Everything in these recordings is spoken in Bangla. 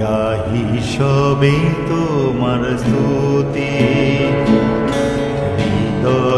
গাহি সবে তোমার স্তুতি। হৃদয়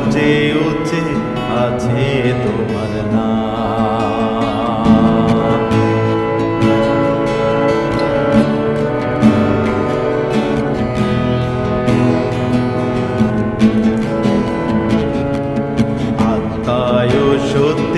সবচেয়ে উচ্চে আছে তোমার নাম আত্মায় সত্যি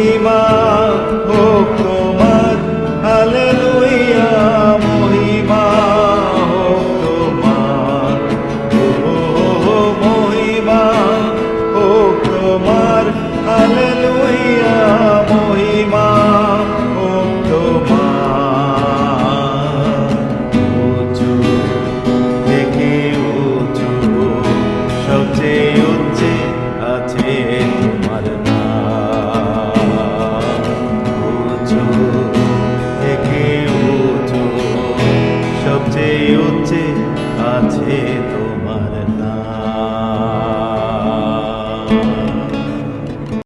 মহিমা লুচে আছে তোমার নাম।